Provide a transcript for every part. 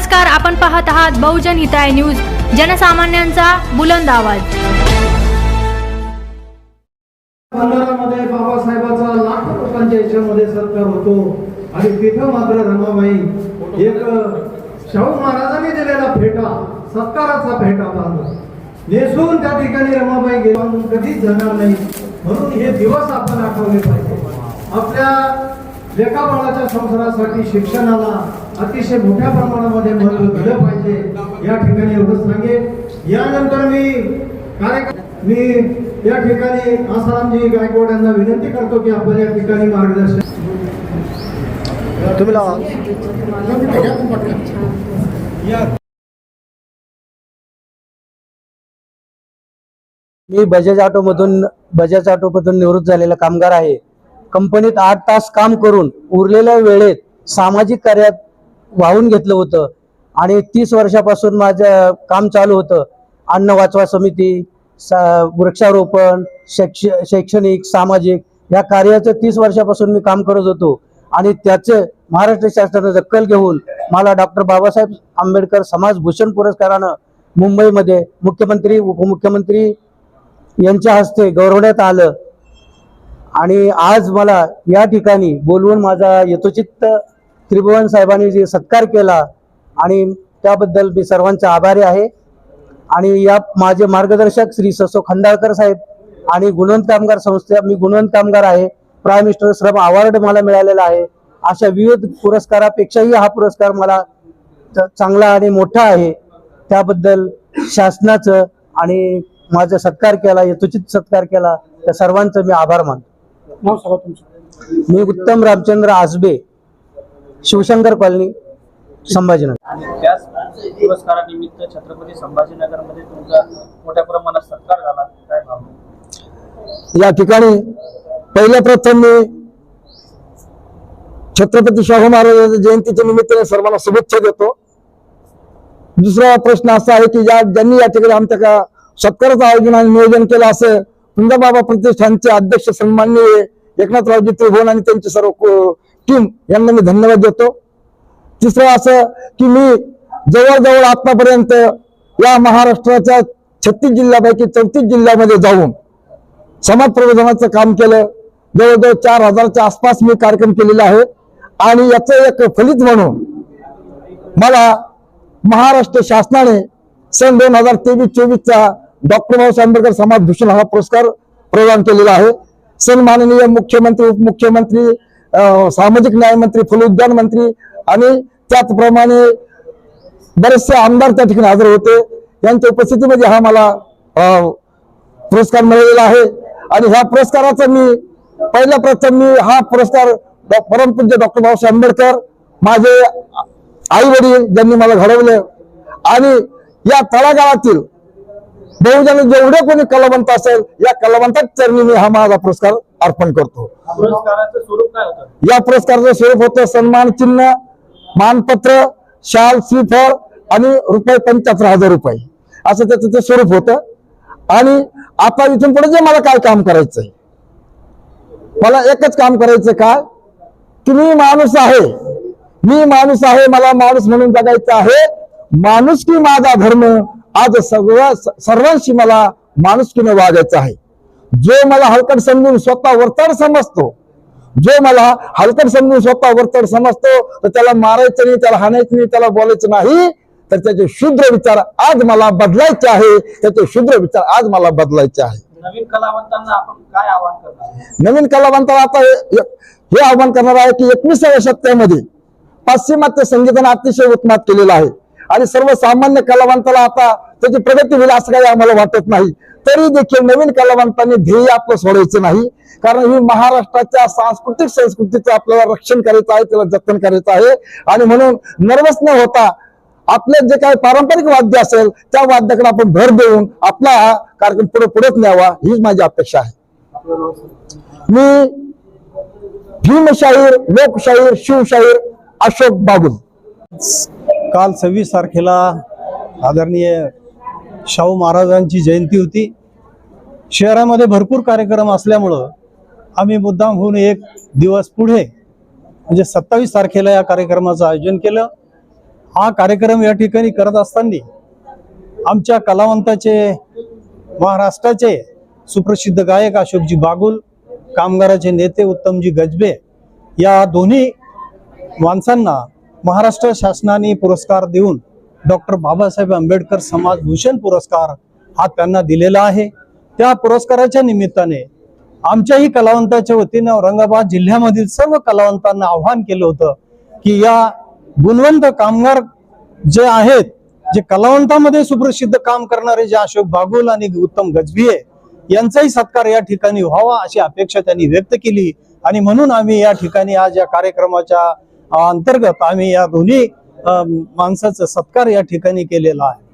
नमस्कार आपण पाहत आहात बहुजन हिताय न्यूज जनसामान्यांचा बुलंद आवाज. भंडारामध्ये बाबासाहेबांचा लाखो लोकांच्या याच्यामध्ये सत्कार होतो. आणि तिथं मात्र रमाबाई एक शाहू महाराजांनी दिलेला फेटा सत्काराचा फेटा बांधला नेसून त्या ठिकाणी रमाबाई गेला. कधीच जाणार नाही. म्हणून हे दिवस आपण आठवले पाहिजे. आपल्या लेखाबाळाच्या संसारासाठी शिक्षणाला अतिशय मोठ्या प्रमाणामध्ये महत्त्व दिलं पाहिजे. या ठिकाणी एवढंच सांगेन. यानंतर मी कार्यक्रम मी या ठिकाणी आसारामजी गायकवाड यांना विनंती करतो की आपण या ठिकाणी मार्गदर्शन तुम्ही मी बजाज ऑटोमधून बजाज ऑटोमधून निवृत्त झालेला कामगार आहे. कंपनीत आठ तास काम करून उरलेल्या वेळेत सामाजिक कार्यात वाहून घेतलं होतं. आणि तीस वर्षापासून माझं काम चालू होतं. अन्न वाचवा समिती सा वृक्षारोपण शैक्ष शैक्षणिक सामाजिक या कार्याचं तीस वर्षापासून मी काम करत होतो. आणि त्याचं महाराष्ट्र शासनानं दक्कल घेऊन मला डॉक्टर बाबासाहेब आंबेडकर समाजभूषण पुरस्कारानं मुंबईमध्ये मुख्यमंत्री उपमुख्यमंत्री यांच्या हस्ते गौरवण्यात आलं. आणि आज मला या ठिकाणी बोलवून माझा यथोचित त्रिभुवन साहेबांनी जे सत्कार केला आणि त्याबद्दल मी सर्वांचा आभारी आहे. आणि या माझे मार्गदर्शक श्री ससो खंडाळकर साहेब आणि गुणवंत कामगार संस्था मी गुणवंत कामगार आहे. प्राईम मिनिस्टर श्रम अवॉर्ड मला मिळालेला आहे. अशा विविध पुरस्कारापेक्षाही हा पुरस्कार मला च- चांगला आणि मोठा आहे. त्याबद्दल शासनाचं आणि माझा सत्कार केला यथोचित सत्कार केला. त्या सर्वांचं मी आभार मानतो. मी उत्तम रामचंद्र आसबे शिवशंकर कॉलनी संभाजीनगर. आणि त्याच पुरस्कारानिमित्त छत्रपती संभाजीनगरमध्ये तुमचा मोठ्या प्रमाणात सत्कार झाला. काय भावना या ठिकाणी पहिल्या प्रथम मी छत्रपती शाहू महाराजांच्या जयंतीच्या निमित्ताने सर्वांना शुभेच्छा देतो. दुसरा प्रश्न असा आहे की ज्या ज्यांनी या ठिकाणी आमच्या का सत्काराचं आयोजन आणि नियोजन केलं असं बाबा प्रतिष्ठानचे अध्यक्ष सन्माननीय एकनाथरावजी त्रिभुवन आणि त्यांची सर्व टीम यांना मी धन्यवाद देतो. तिसरं असं की मी जवळजवळ आतापर्यंत या महाराष्ट्राच्या छत्तीस जिल्ह्यापैकी चौतीस जिल्ह्यामध्ये जाऊन समाज प्रबोधनाचं काम केलं. जवळजवळ चार हजारच्या आसपास मी कार्यक्रम केलेला आहे. आणि याचं एक फलित म्हणून मला महाराष्ट्र शासनाने सन दोन हजार तेवीस चोवीसचा डॉक्टर बाबासाहेब आंबेडकर समाज भूषण हा पुरस्कार प्रदान केलेला आहे. सन्माननीय मुख्यमंत्री उपमुख्यमंत्री सामाजिक न्याय मंत्री फलोद्यान मंत्री आणि त्याचप्रमाणे बरेचसे आमदार त्या ठिकाणी हजर होते. यांच्या उपस्थितीमध्ये हा मला पुरस्कार मिळालेला आहे. आणि ह्या पुरस्काराचा मी पहिल्या प्रथम मी हा पुरस्कार डॉ- परमपूज्य डॉक्टर बाबासाहेब आंबेडकर माझे आई वडील ज्यांनी मला घडवलं आणि या तळागाळातील बहुजन जेवढे कोणी कलावंत असेल या कलावंताच्या चरणी मी हा माझा पुरस्कार अर्पण करतो. या पुरस्काराचं स्वरूप होतं सन्मान चिन्ह मानपत्र शाल श्रीफळ आणि रुपये पंच्याहत्तर हजार रुपये. असं त्याचं ते स्वरूप होतं. आणि आता इथून पुढे जे मला काय काम करायचंय? मला एकच काम करायचं का? की मी माणूस आहे. मी माणूस आहे मला माणूस म्हणून जगायचं आहे. माणूस की माझा धर्म? आज सगळं सर्वांशी मला माणुसकीने वागायचं आहे. जो मला हलकट समजून स्वतः वरचढ समजतो जो मला हलकट समजून स्वतः वरचढ समजतो तर त्याला मारायचं नाही त्याला हाणायचं नाही त्याला बोलायचं नाही तर त्याचे शुद्र विचार आज मला बदलायचे आहे त्याचे शुद्र विचार आज मला बदलायचे आहे. नवीन कलावंतांना आपण काय आवाहन करणार नवीन कलावंताला आता हे हे आव्हान करणार आहे की एकविसाव्या शतकामध्ये पाश्चिमात्य संगीताने अतिशय उत्मात केलेलं आहे. आणि सर्वसामान्य कलावंताला आता त्याची प्रगती होईल असं काही आम्हाला वाटत नाही. तरी देखील नवीन कलावंतांनी ध्येय आपलं सोडायचं नाही. कारण ही महाराष्ट्राच्या सांस्कृतिक संस्कृतीचं आपल्याला रक्षण करायचं आहे त्याला जतन करायचं आहे. आणि म्हणून नर्वस न होता आपले जे काही पारंपरिक वाद्य असेल त्या वाद्याकडे आपण भर देऊन आपला हा कार्यक्रम पुढे पुढेच न्यावा हीच माझी अपेक्षा आहे. मी भीमशाहीर लोकशाहीर शिवशाहीर अशोक बागुल. काल सव्वीस तारखेला आदरणीय शाहू महाराजांची जयंती होती. शहरामध्ये भरपूर कार्यक्रम असल्यामुळं आम्ही मुद्दाम होऊन एक दिवस पुढे म्हणजे सत्तावीस तारखेला या कार्यक्रमाचं आयोजन केलं. हा कार्यक्रम या ठिकाणी करत असताना आमच्या कलावंताचे महाराष्ट्राचे सुप्रसिद्ध गायक अशोकजी बागुल कामगाराचे नेते उत्तमजी गजबे या दोन्ही माणसांना महाराष्ट्र शासनाने पुरस्कार देऊन डॉक्टर बाबासाहेब आंबेडकर समाज भूषण पुरस्कार हा त्यांना दिलेला आहे. त्या पुरस्काराच्या निमित्ताने आमच्याही कलावंताच्या वतीने औरंगाबाद जिल्ह्यामधील सर्व कलावंतांना आव्हान केलं होतं की या गुणवंत कामगार जे आहेत जे कलावंतामध्ये सुप्रसिद्ध काम करणारे जे अशोक बागुल आणि उत्तम गजभिये यांचाही सत्कार या ठिकाणी व्हावा अशी अपेक्षा त्यांनी व्यक्त केली. आणि म्हणून आम्ही या ठिकाणी आज या कार्यक्रमाच्या अंतर्गत आम्ही या दोन्ही माणसाचा सत्कार या ठिकाणी केलेला आहे.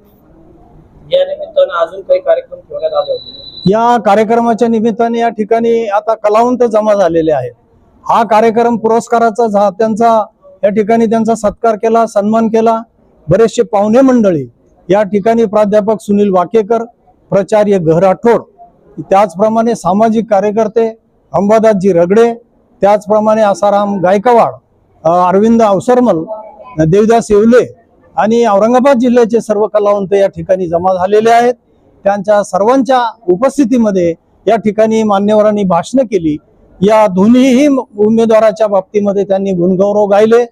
या निमित्तानं अजून काही कार्यक्रम ठेवण्यात आले होते? या कार्यक्रमाच्या निमित्ताने या ठिकाणी आता कलावंत जमा झालेले आहेत. हा कार्यक्रम पुरस्काराचा त्यांचा या ठिकाणी त्यांचा सत्कार केला सन्मान केला. बरेचसे पाहुणे मंडळी या ठिकाणी प्राध्यापक सुनील वाकेकर प्राचार्य घ राठोड त्याचप्रमाणे सामाजिक कार्यकर्ते अंबादासजी रगडे त्याचप्रमाणे आसाराम गायकवाड अरविंद अवसरमल देवदास येवले आणि औरंगाबाद जिल्ह्याचे सर्व कलावंत या ठिकाणी जमा झालेले आहेत. त्यांच्या सर्वांच्या उपस्थितीमध्ये या ठिकाणी मान्यवरांनी भाषणं केली. या दोन्हीही उमेदवाराच्या बाबतीमध्ये त्यांनी गुणगौरव गायले.